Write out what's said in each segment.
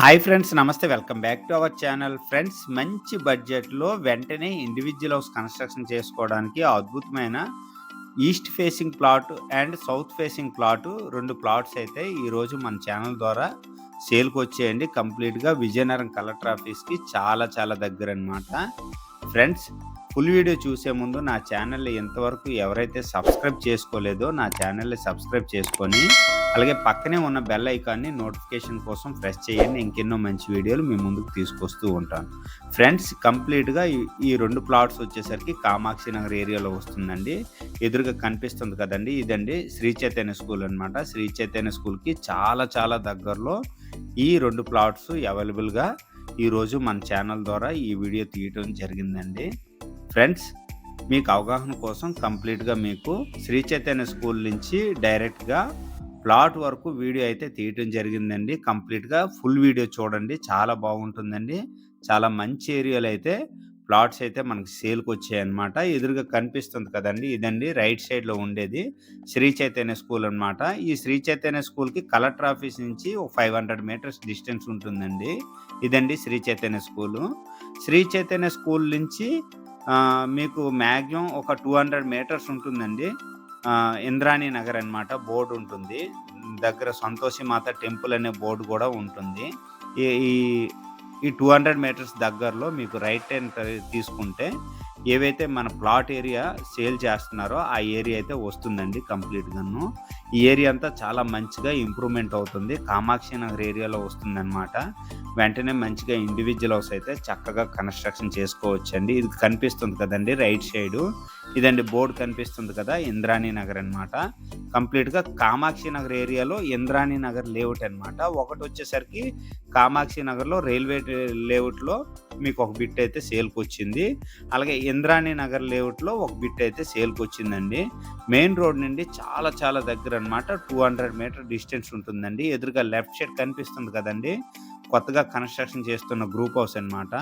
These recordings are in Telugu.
హాయ్ ఫ్రెండ్స్ నమస్తే. Welcome back to our channel. Friends మంచి బడ్జెట్లో వెంటనే ఇండివిజువల్ హౌస్ కన్స్ట్రక్షన్ చేసుకోవడానికి అద్భుతమైన east facing plot and south facing plot రెండు ప్లాట్స్ అయితే ఈరోజు మన ఛానల్ ద్వారా సేల్కి వచ్చేయండి. కంప్లీట్గా విజయనగరం కలెక్టర్ ఆఫీస్కి చాలా చాలా దగ్గర అనమాట ఫ్రెండ్స్ ఫుల్ వీడియో చూసే ముందు నా ఛానల్ని ఎంతవరకు ఎవరైతే సబ్స్క్రైబ్ చేసుకోలేదో నా ఛానల్ని సబ్స్క్రైబ్ చేసుకొని అలాగే పక్కనే ఉన్న బెల్ ఐకాన్ని నోటిఫికేషన్ కోసం ప్రెస్ చేయండి. ఇంకెన్నో మంచి వీడియోలు మీ ముందుకు తీసుకొస్తూ ఉంటాను. ఫ్రెండ్స్ కంప్లీట్గా ఈ రెండు ప్లాట్స్ వచ్చేసరికి కామాక్షి నగర్ ఏరియాలో వస్తుందండి. ఎదురుగా కనిపిస్తుంది కదండి. ఇదండి శ్రీ చైతన్య స్కూల్ అనమాట శ్రీ చైతన్య స్కూల్కి చాలా చాలా దగ్గరలో ఈ రెండు ప్లాట్స్ అవైలబుల్గా ఈరోజు మన ఛానల్ ద్వారా ఈ వీడియో తీయటం జరిగిందండి. ఫ్రెండ్స్ మీకు అవగాహన కోసం కంప్లీట్గా మీకు శ్రీ చైతన్య స్కూల్ నుంచి డైరెక్ట్గా ప్లాట్ వరకు వీడియో అయితే తీయటం జరిగిందండి. కంప్లీట్గా ఫుల్ వీడియో చూడండి. చాలా బాగుంటుందండి. చాలా మంచి ఏరియాలో అయితే ప్లాట్స్ అయితే మనకు సేల్కి వచ్చాయన్నమాట. ఎదురుగా కనిపిస్తుంది కదండి. ఇదండి రైట్ సైడ్లో ఉండేది శ్రీ చైతన్య స్కూల్ అనమాట ఈ శ్రీ చైతన్య స్కూల్కి కలెక్టర్ ఆఫీస్ నుంచి ఒక ఫైవ్ హండ్రెడ్ మీటర్స్ డిస్టెన్స్ ఉంటుందండి. ఇదండి శ్రీ చైతన్య స్కూలు. శ్రీ చైతన్య స్కూల్ నుంచి మీకు మ్యాక్సిమం ఒక టూ హండ్రెడ్ మీటర్స్ ఉంటుందండి. ఇంద్రాణి నగర్ అనమాట బోర్డు ఉంటుంది. దగ్గర సంతోషి మాత టెంపుల్ అనే బోర్డు కూడా ఉంటుంది. ఈ ఈ టూ హండ్రెడ్ మీటర్స్ దగ్గరలో మీకు రైట్ హ్యాండ్ తీసుకుంటే ఏవైతే మన ప్లాట్ ఏరియా సేల్ చేస్తున్నారో ఆ ఏరియా అయితే వస్తుందండి కంప్లీట్గాను ఈ ఏరియా అంతా చాలా మంచిగా ఇంప్రూవ్మెంట్ అవుతుంది. కామాక్షి నగర్ ఏరియాలో వస్తుందన్నమాట. వెంటనే మంచిగా ఇండివిజువల్ హౌస్ అయితే చక్కగా కన్స్ట్రక్షన్ చేసుకోవచ్చు అండి ఇది కనిపిస్తుంది కదండి రైట్ సైడ్. ఇదండి బోర్డు కనిపిస్తుంది కదా ఇంద్రాణి నగర్ అనమాట కంప్లీట్గా కామాక్షి నగర్ ఏరియాలో ఇంద్రాణి నగర్ లేఅవుట్ అనమాట ఒకటి వచ్చేసరికి కామాక్షి నగర్లో రైల్వే లేఅవుట్లో మీకు ఒక బిట్ అయితే సేల్కి వచ్చింది. అలాగే ఇంద్రాణి నగర్ లేఅవుట్లో ఒక బిట్ అయితే సేల్కి వచ్చిందండి. మెయిన్ రోడ్ నుండి చాలా చాలా దగ్గర అనమాట టూ హండ్రెడ్ మీటర్ డిస్టెన్స్ ఉంటుందండి. ఎదురుగా లెఫ్ట్ సైడ్ కనిపిస్తుంది కదండి. కొత్తగా కన్స్ట్రక్షన్ చేస్తున్న గ్రూప్ హౌస్ అనమాట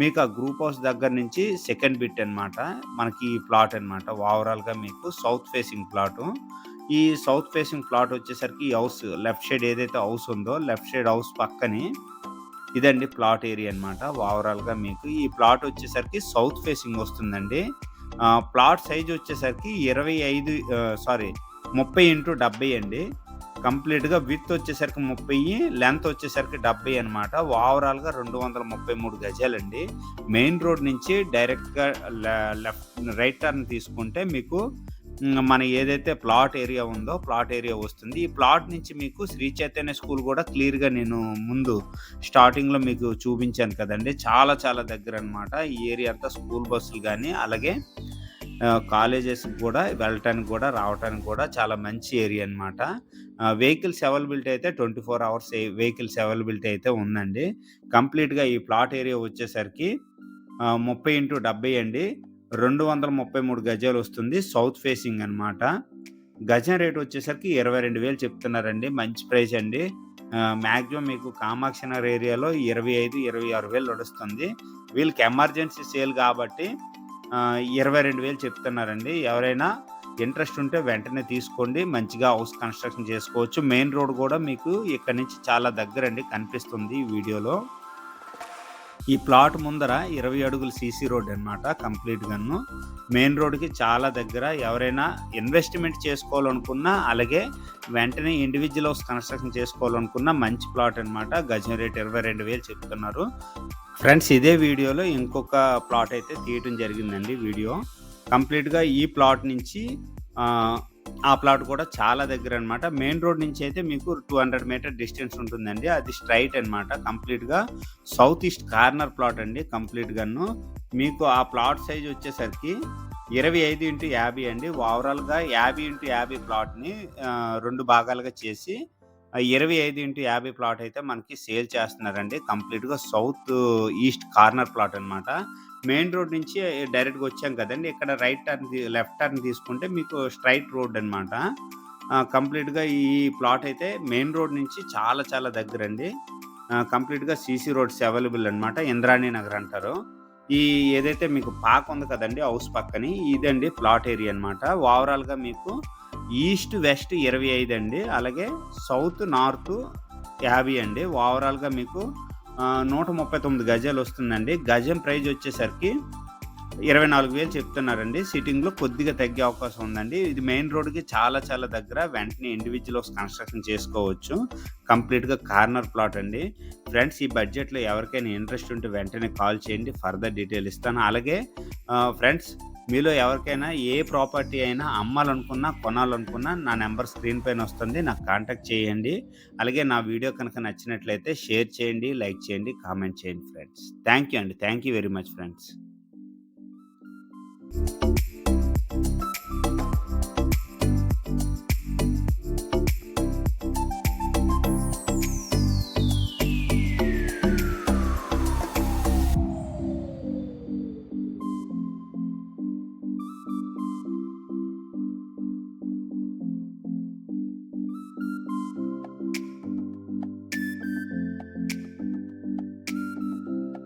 మీకు ఆ గ్రూప్ హౌస్ దగ్గర నుంచి సెకండ్ బిట్ అనమాట మనకి ఈ ప్లాట్ అనమాట ఓవరాల్గా మీకు సౌత్ ఫేసింగ్ ప్లాటు ఈ సౌత్ ఫేసింగ్ ప్లాట్ వచ్చేసరికి ఈ హౌస్ లెఫ్ట్ సైడ్ ఏదైతే హౌస్ ఉందో లెఫ్ట్ సైడ్ హౌస్ పక్కని ఇదండి ప్లాట్ ఏరియా అనమాట ఓవరాల్గా మీకు ఈ ప్లాట్ వచ్చేసరికి సౌత్ ఫేసింగ్ వస్తుందండి. ప్లాట్ సైజ్ వచ్చేసరికి ఇరవై ఐదు సారీ ముప్పై ఇంటూ డెబ్బై అండి. కంప్లీట్గా విత్ వచ్చేసరికి ముప్పై లెంత్ వచ్చేసరికి డెబ్బై అనమాట ఓవరాల్గా రెండు వందల ముప్పై మూడు గజాలండి. మెయిన్ రోడ్ నుంచి డైరెక్ట్గా లెఫ్ట్ రైట్ టర్న్ తీసుకుంటే మీకు మన ఏదైతే ప్లాట్ ఏరియా ఉందో ప్లాట్ ఏరియా వస్తుంది. ఈ ప్లాట్ నుంచి మీకు శ్రీ చైతన్య స్కూల్ కూడా క్లియర్గా నేను ముందు స్టార్టింగ్లో మీకు చూపించాను కదండి. చాలా చాలా దగ్గర అనమాట ఈ ఏరియా అంతా స్కూల్ బస్సులు కానీ అలాగే కాలేజెస్కి కూడా వెళ్ళటానికి కూడా రావటానికి కూడా చాలా మంచి ఏరియా అనమాట వెహికల్స్ అవైలబిలిటీ అయితే twenty four hours vehicles availability అయితే ఉందండి. కంప్లీట్గా ఈ ప్లాట్ ఏరియా వచ్చేసరికి ముప్పై ఇంటూ డెబ్బై అండి. రెండు వందల ముప్పై మూడు గజాలు వస్తుంది సౌత్ ఫేసింగ్ అనమాట గజం రేట్ వచ్చేసరికి ఇరవై రెండు వేలు చెప్తున్నారండి. మంచి ప్రైస్ అండి. మ్యాక్సిమం మీకు కామాక్షి నగర్ ఏరియాలో ఇరవై ఐదు ఇరవై ఆరు వేలు నడుస్తుంది. వీళ్ళకి ఎమర్జెన్సీ సేల్ కాబట్టి ఇరవై రెండు వేలు చెప్తున్నారండి. ఎవరైనా ఇంట్రెస్ట్ ఉంటే వెంటనే తీసుకోండి. మంచిగా హౌస్ కన్స్ట్రక్షన్ చేసుకోవచ్చు. మెయిన్ రోడ్ కూడా మీకు ఇక్కడ నుంచి చాలా దగ్గరండి కనిపిస్తుంది ఈ వీడియోలో. ఈ ప్లాట్ ముందర ఇరవై అడుగుల సీసీ రోడ్ అనమాట కంప్లీట్గాను మెయిన్ రోడ్కి చాలా దగ్గర ఎవరైనా ఇన్వెస్ట్మెంట్ చేసుకోవాలనుకున్నా అలాగే వెంటనే ఇండివిజువల్ హౌస్ కన్స్ట్రక్షన్ చేసుకోవాలనుకున్న మంచి ప్లాట్ అనమాట గజం రేట్ ఇరవై రెండు వేలు చెప్తున్నారు. ఫ్రెండ్స్ ఇదే వీడియోలో ఇంకొక ప్లాట్ అయితే తీయటం జరిగిందండి వీడియో. కంప్లీట్గా ఈ ప్లాట్ నుంచి ఆ ప్లాట్ కూడా చాలా దగ్గర అనమాట మెయిన్ రోడ్ నుంచి అయితే మీకు టూ హండ్రెడ్ మీటర్ డిస్టెన్స్ ఉంటుందండి. అది స్ట్రైట్ అనమాట కంప్లీట్గా సౌత్ ఈస్ట్ కార్నర్ ప్లాట్ అండి కంప్లీట్గాను మీకు ఆ ప్లాట్ సైజ్ వచ్చేసరికి ఇరవై ఐదు ఇంటూ యాభై అండి. ఓవరాల్గా యాభై ఇంటూ యాభై ప్లాట్ని రెండు భాగాలుగా చేసి ఇరవై ఐదు ఇంటూ యాభై ప్లాట్ అయితే మనకి సేల్ చేస్తున్నారండి. కంప్లీట్గా సౌత్ ఈస్ట్ కార్నర్ ప్లాట్ అనమాట మెయిన్ రోడ్ నుంచి డైరెక్ట్గా వచ్చాం కదండి. ఇక్కడ రైట్ టర్న్ లెఫ్ట్ టర్న్ తీసుకుంటే మీకు స్ట్రైట్ రోడ్ అనమాట కంప్లీట్గా ఈ ప్లాట్ అయితే మెయిన్ రోడ్ నుంచి చాలా చాలా దగ్గర అండి కంప్లీట్గా సీసీ రోడ్స్ అవైలబుల్ అనమాట ఇంద్రాణి నగర్ అంటారు. ఈ ఏదైతే మీకు పాక్ ఉంది కదండి హౌస్ పక్కని ఇదండి ప్లాట్ ఏరియా అనమాట ఓవరాల్గా మీకు ఈస్ట్ వెస్ట్ ఇరవై ఐదు అండి అలాగే సౌత్ నార్త్ యాభై అండి. ఓవరాల్గా మీకు నూట ముప్పై తొమ్మిది గజాలు వస్తుందండి. గజం ప్రైజ్ వచ్చేసరికి ఇరవై నాలుగు వేలు చెప్తున్నారండి. సిట్టింగ్లో కొద్దిగా తగ్గే అవకాశం ఉందండి. ఇది మెయిన్ రోడ్కి చాలా చాలా దగ్గర వెంటనే ఇండివిజువల్ హౌస్ కన్స్ట్రక్షన్ చేసుకోవచ్చు కంప్లీట్గా కార్నర్ ప్లాట్ అండి. ఫ్రెండ్స్ ఈ బడ్జెట్లో ఎవరికైనా ఇంట్రెస్ట్ ఉంటే వెంటనే కాల్ చేయండి. ఫర్దర్ డీటెయిల్ ఇస్తాను. అలాగే ఫ్రెండ్స్ మీలో ఎవరికైనా ఏ ప్రాపర్టీ అయినా అమ్మాలనుకున్నా కొనాలనుకున్నా నా నెంబర్ స్క్రీన్ పైన వస్తుంది. నాకు కాంటాక్ట్ చేయండి. అలాగే నా వీడియో కనుక నచ్చినట్లయితే షేర్ చేయండి లైక్ చేయండి కామెంట్ చేయండి ఫ్రెండ్స్. థ్యాంక్ యూ అండి. Thank you very much friends.